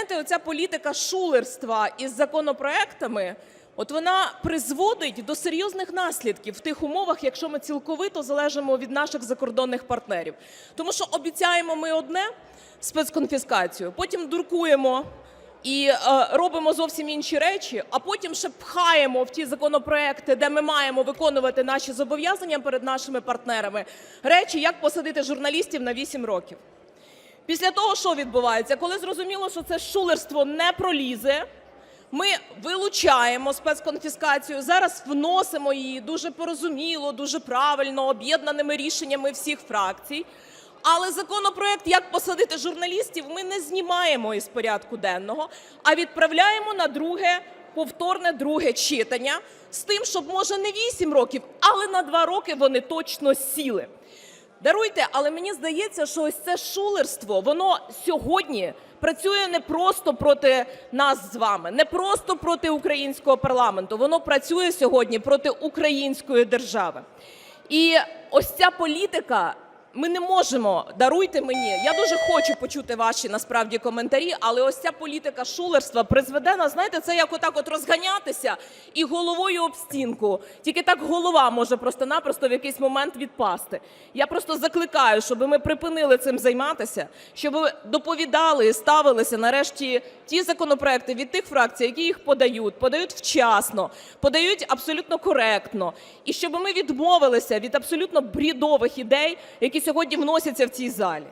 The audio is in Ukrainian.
знаєте, оця політика шулерства із законопроектами, от вона призводить до серйозних наслідків в тих умовах, якщо ми цілковито залежимо від наших закордонних партнерів. Тому що обіцяємо ми одне спецконфіскацію, потім дуркуємо і е, робимо зовсім інші речі, а потім ще пхаємо в ті законопроекти, де ми маємо виконувати наші зобов'язання перед нашими партнерами, речі, як посадити журналістів на 8 років. Після того, що відбувається, коли зрозуміло, що це шулерство не пролізе, ми вилучаємо спецконфіскацію, зараз вносимо її дуже порозуміло, дуже правильно, об'єднаними рішеннями всіх фракцій. Але законопроект, як посадити журналістів, ми не знімаємо із порядку денного, а відправляємо на друге повторне друге читання з тим, щоб може не 8 років, але на 2 роки вони точно сіли. Даруйте, але мені здається, що ось це шулерство, воно сьогодні працює не просто проти нас з вами, не просто проти українського парламенту. Воно працює сьогодні проти української держави. І ось ця політика. Ми не можемо, даруйте мені. Я дуже хочу почути ваші насправді коментарі, але ось ця політика шулерства призведе нас, знаєте, це як отак от розганятися і головою об стінку. Тільки так голова може просто-напросто в якийсь момент відпасти. Я просто закликаю, щоб ми припинили цим займатися, щоб доповідали і ставилися нарешті ті законопроекти від тих фракцій, які їх подають, подають вчасно, подають абсолютно коректно, і щоб ми відмовилися від абсолютно брідових ідей, сьогодні вносяться в цій залі.